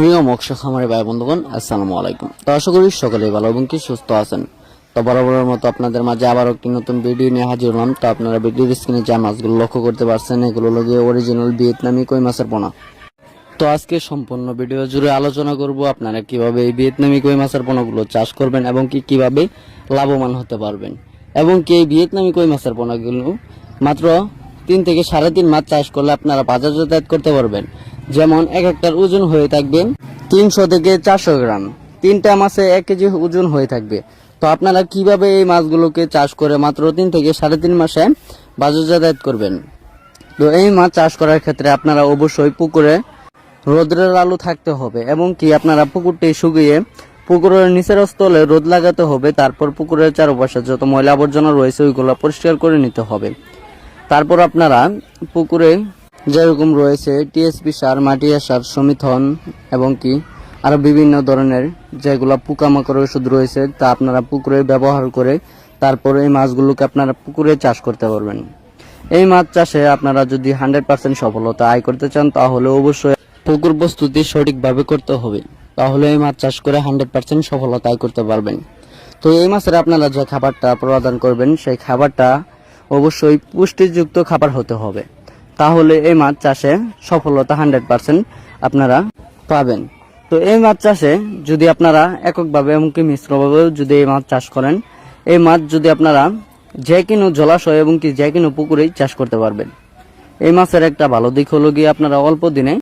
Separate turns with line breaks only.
প্রিয় মৎস্য খামারি ভাই বন্ধুগণ, আসসালামু আলাইকুম। তো আশা করি সকলেই ভালো এবং কি সুস্থ আছেন। তো বরাবরের মতো আপনাদের মাঝে আবার একটি নতুন ভিডিও নিয়ে হাজির হলাম। তো আপনারা ভিডিওর স্ক্রিনে যে মাছগুলো লক্ষ্য করতে পারছেন, এগুলো লগে অরিজিনাল ভিয়েতনামি কই মাছের পোনা। তো আজকে সম্পূর্ণ ভিডিও জুড়ে আলোচনা করব আপনারা কীভাবে এই ভিয়েতনামি কই মাছের পোনাগুলো চাষ করবেন এবং কি কীভাবে লাভবান হতে পারবেন। এবং কি এই ভিয়েতনামি কই মাছের পোনাগুলো মাত্র তিন থেকে সাড়ে তিন মাস চাষ করলে আপনারা বাজার যাতায়াত করতে পারবেন। যেমন এক একটার ওজন হয়ে থাকবে তিনশো থেকে চারশো গ্রাম। তিনটা মাছে এক কেজি ওজন হয়ে থাকবে। তো আপনারা কীভাবে এই মাছগুলোকে চাষ করে মাত্র তিন থেকে সাড়ে তিন মাসে বাজার যাতায়াত করবেন? তো এই মাছ চাষ করার ক্ষেত্রে আপনারা অবশ্যই পুকুরে রোদ্রের আলো থাকতে হবে এবং কি আপনারা পুকুরটি শুকিয়ে পুকুরের নিচের স্থলে রোদ লাগাতে হবে। তারপর পুকুরের চারপাশে যত ময়লা আবর্জনা রয়েছে, ওইগুলো পরিষ্কার করে নিতে হবে। তারপর আপনারা পুকুরে যেরকম রয়েছে টিএসপি সার, মাটিয়া সার সমিথন এবং কি, আরও বিভিন্ন ধরনের যেগুলো পোকামাকড় ওষুধ রয়েছে, তা আপনারা পুকুরে ব্যবহার করে তারপর এই মাছগুলোকে আপনারা পুকুরে চাষ করতে পারবেন। এই মাছ চাষে আপনারা যদি হান্ড্রেড পার্সেন্ট সফলতা আয় করতে চান, তাহলে অবশ্যই পুকুর প্রস্তুতি সঠিকভাবে করতে হবে। তাহলে এই মাছ চাষ করে হান্ড্রেড পার্সেন্ট সফলতা আয় করতে পারবেন। তো এই মাছের আপনারা যে খাবারটা প্রদান করবেন, সেই খাবারটা অবশ্যই পুষ্টিযুক্ত খাবার হতে হবে। তাহলে এই মাছ চাষে সফলতা হান্ড্রেড পারসেন্ট আপনারা পাবেন। তো এই মাছ চাষে যদি আপনারা এককভাবে এমনকি মিশ্রভাবেও যদি এই মাছ চাষ করেন, এই মাছ যদি আপনারা যে কোনো জলাশয় এবং কি যে কোনো পুকুরেই চাষ করতে পারবেন। এই মাছের একটা ভালো দিক হলো গিয়ে আপনারা অল্প দিনে